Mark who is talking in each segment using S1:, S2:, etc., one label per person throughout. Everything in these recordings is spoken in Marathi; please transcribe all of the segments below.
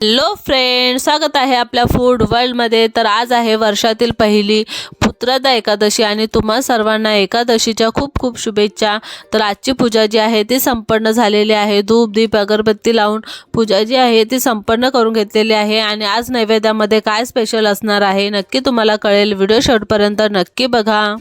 S1: हॅलो फ्रेंड स्वागत आहे आपल्या फूड वर्ल्डमध्ये तर आज आहे वर्षातील पहिली पुत्रदा एकादशी आणि तुम्हा सर्वांना एकादशीच्या खूप खूप शुभेच्छा. तर आजची पूजा जी आहे ती संपन्न झालेली आहे. धूप दीप अगरबत्ती लावून पूजा जी आहे ती संपन्न करून घेतलेली आहे. आणि आज नैवेद्यामध्ये काय स्पेशल असणार आहे नक्की तुम्हाला कळेल. व्हिडिओ शेवटपर्यंत नक्की बघा.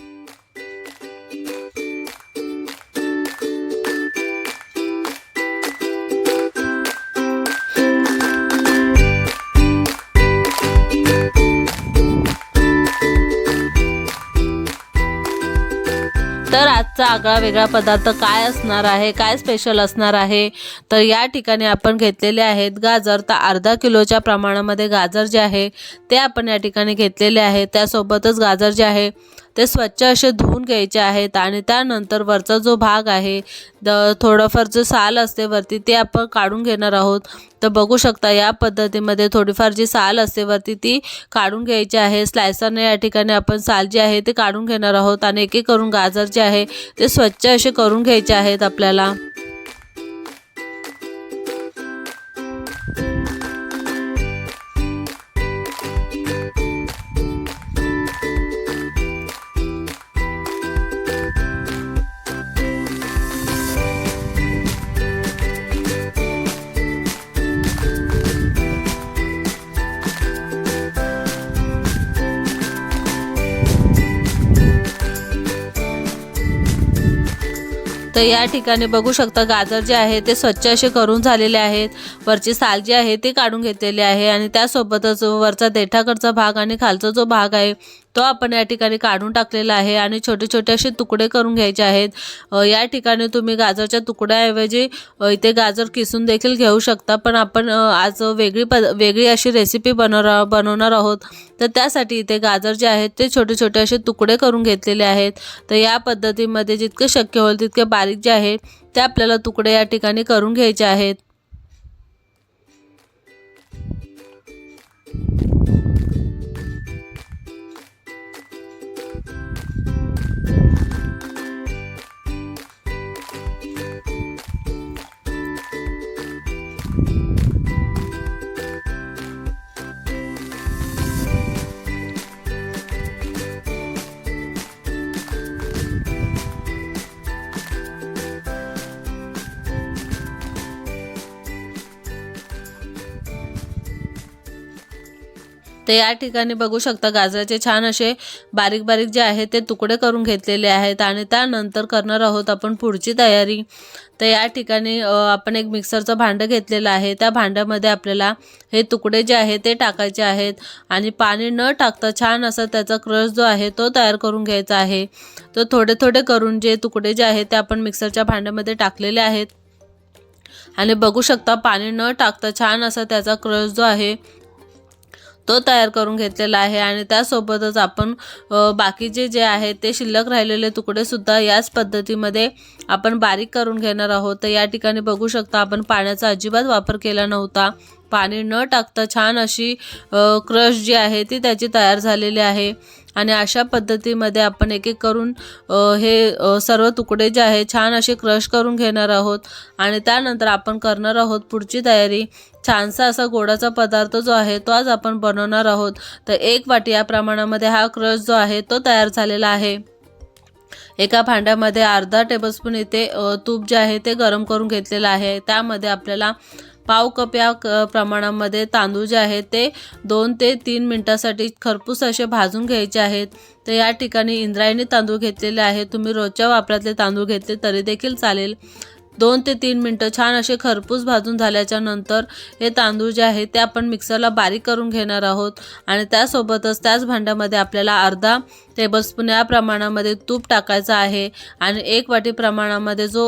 S1: तर आजचा आगळा वेगळा पदार्थ काय असणार आहे? काय स्पेशल असणार आहे? तर या ठिकाणी आपण घेतलेले आहेत गाजर. तर अर्धा किलोच्या प्रमाणामध्ये गाजर जे आहे ते आपण या ठिकाणी घेतलेले आहे. त्यासोबतच गाजर जे आहे ते स्वच्छ असे धुवून घ्यायचे आहेत आणि त्यानंतर वरचा जो भाग आहे द थोडंफार जो साल असते वरती ते आपण काढून घेणार आहोत. तर बघू शकता या पद्धतीमध्ये थोडीफार जी साल असते वरती ती काढून घ्यायची आहे. स्लायसरने या ठिकाणी आपण साल जी आहे ते काढून घेणार आहोत आणि एक एक करून गाजर जे आहे ते स्वच्छ असे करून घ्यायचे आहेत आपल्याला. तर या ठिकाणी बघू शकता गाजर जे आहे ते स्वच्छ असे करून झालेले आहेत. वरची साल जी आहे ती काढून घेतलेली आहे आणि त्यासोबतच वरचा देठाकडचा भाग आणि खालचा जो भाग आहे तो आपण या ठिकाणी काढून टाकलेला आहे आणि छोटे छोटे असे तुकडे करून घ्यायचे आहेत. या ठिकाणी तुम्ही गाजरच्या तुकड्याऐवजी इथे गाजर किसून देखील घेऊ शकता. पण आपण आज वेगळी पद वेगळी अशी रेसिपी बनवणार बनवणार आहोत. तर त्यासाठी इथे गाजर जे आहेत ते छोटे छोटे असे तुकडे करून घेतलेले आहेत. तर या पद्धतीमध्ये जितके शक्य होईल तितके बारीक जे आहे ते आपल्याला तुकडे या ठिकाणी करून घ्यायचे आहेत. तर या ठिकाणी बघू शकता गाजराचे छान असे बारीक बारीक जे आहे ते तुकडे करून घेतलेले आहेत आणि त्यानंतर करणार आहोत आपण पुढची तयारी. तर या ठिकाणी आपण एक मिक्सरचं भांडं घेतलेलं आहे. त्या भांड्यामध्ये आपल्याला हे तुकडे जे आहे ते टाकायचे आहेत आणि पाणी न टाकता छान असा त्याचा क्रश जो आहे तो तयार करून घ्यायचा आहे. तर थोडे थोडे करून जे तुकडे जे आहेत ते आपण मिक्सरच्या भांड्यामध्ये टाकलेले आहेत. आणि बघू शकता पाणी न टाकता छान असा त्याचा क्रश जो आहे तो तयार करून घेतलेला आहे आणि त्यासोबतच आपण बाकीचे जे आहे ते शिल्लक राहिलेले तुकडेसुद्धा याच पद्धतीमध्ये आपण बारीक करून घेणार आहोत. तर या ठिकाणी बघू शकता आपण पाण्याचा अजिबात वापर केला नव्हता. पाणी न टाकता छान अशी क्रश जी आहे ती त्याची तयार झालेली आहे. आणि अशा पद्धतीमध्ये आपण एक एक करून हे सर्व तुकडे जे आहे छान असे क्रश करून घेणार आहोत. आणि त्यानंतर आपण करणार आहोत पुढची तयारी. छानसा असा गोडाचा पदार्थ जो आहे तो आज आपण बनवणार आहोत. तर एक वाटी या प्रमाणामध्ये हा क्रश जो आहे तो तयार झालेला आहे. एका भांड्यामध्ये अर्धा टेबलस्पून इथे तूप जे आहे ते गरम करून घेतलेलं आहे. त्यामध्ये आपल्याला पाव कप या क- प्रमाणामध्ये तांदूळ जे आहेत ते दोन ते तीन मिनटासाठी खरपूस असे भाजून घ्यायचे आहेत. तर या ठिकाणी इंद्रायणी तांदूळ घेतलेले आहे तुम्ही रोजच्या वापरातले तांदूळ घेतले तरी देखील चालेल. दोन ते तीन मिनटं छान असे खरपूस भाजून झाल्याच्यानंतर हे तांदूळ जे आहे ते आपण मिक्सरला बारीक करून घेणार आहोत. आणि त्यासोबतच त्याच भांड्यामध्ये आपल्याला अर्धा टेबलस्पून या प्रमाणामध्ये तूप टाकायचं आहे. आणि एक वाटी प्रमाणामध्ये जो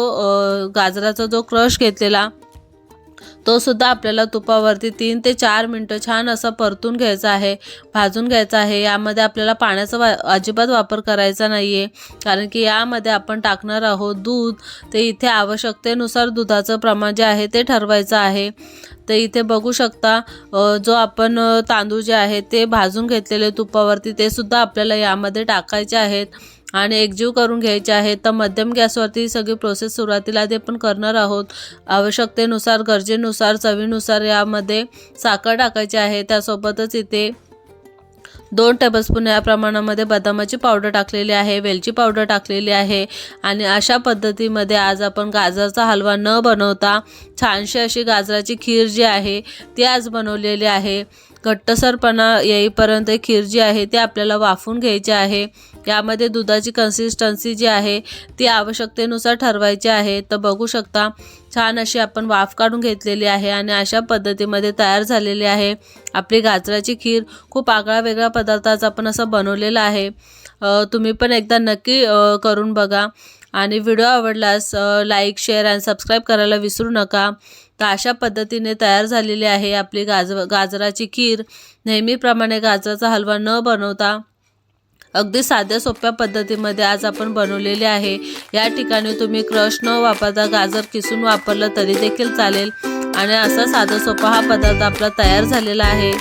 S1: गाजराचा जो क्रश घेतलेला तो सुद्धा आपल्याला तुपावरती तीन ते चार मिनटं छान असा परतून घ्यायचा आहे भाजून घ्यायचा आहे. यामध्ये आपल्याला पाण्याचा वा अजिबात वापर करायचा नाही आहे कारण की यामध्ये आपण टाकणार आहोत दूध. ते इथे आवश्यकतेनुसार दुधाचं प्रमाण जे आहे ते ठरवायचं आहे. तर इथे बघू शकता जो आपण तांदूळ जे आहे ते भाजून घेतलेले तुपावरती ते सुद्धा आपल्याला यामध्ये टाकायचे आहेत. आणि एकजीव करून घ्यायचे आहे तर मध्यम गॅसवरती सगळी प्रोसेस सुरुवातीला आधी पण करणार आहोत. आवश्यकतेनुसार गरजेनुसार चवीनुसार यामध्ये साखर टाकायची आहे. त्यासोबतच इथे दोन टेबलस्पून या प्रमाणामध्ये बदामाची पावडर टाकलेली आहे वेलची पावडर टाकलेली आहे आणि अशा पद्धतीमध्ये आज आपण गाजरचा हलवा न बनवता छानशी अशी गाजराची खीर जी आहे ती आज बनवलेली आहे. घट्टसरपणा येईपर्यंत खीर जी आहे ती आपल्याला वाफून घ्यायची आहे. यामध्ये दुधाची कन्सिस्टन्सी जी आहे ती आवश्यकतेनुसार ठरवायची आहे. तर बघू शकता छान अशी आपण वाफ काढून घेतलेली आहे आणि अशा पद्धतीमध्ये तयार झालेली आहे. आपली गाजराची खीर खूप आगळा वेगळा पदार्थाचा आपण असं बनवलेला आहे. तुम्ही पण एकदा नक्की करून बघा. आणि व्हिडिओ आवडल्यास लाईक शेअर आणि सबस्क्राईब करायला विसरू नका. तर अशा पद्धतीने तयार झालेली आहे आपली गाज गाजराची खीर? नेहमीप्रमाणे गाजराचा हलवा न बनवता अगदी साध्या सोप्या पद्धतीमध्ये आज आपण बनवलेले आहे. या ठिकाणी तुम्ही क्रश न वापरता गाजर किसून वापरलं तरी देखील चालेल. आणि असा साधा सोपा हा पदार्थ आपला तयार झालेला आहे.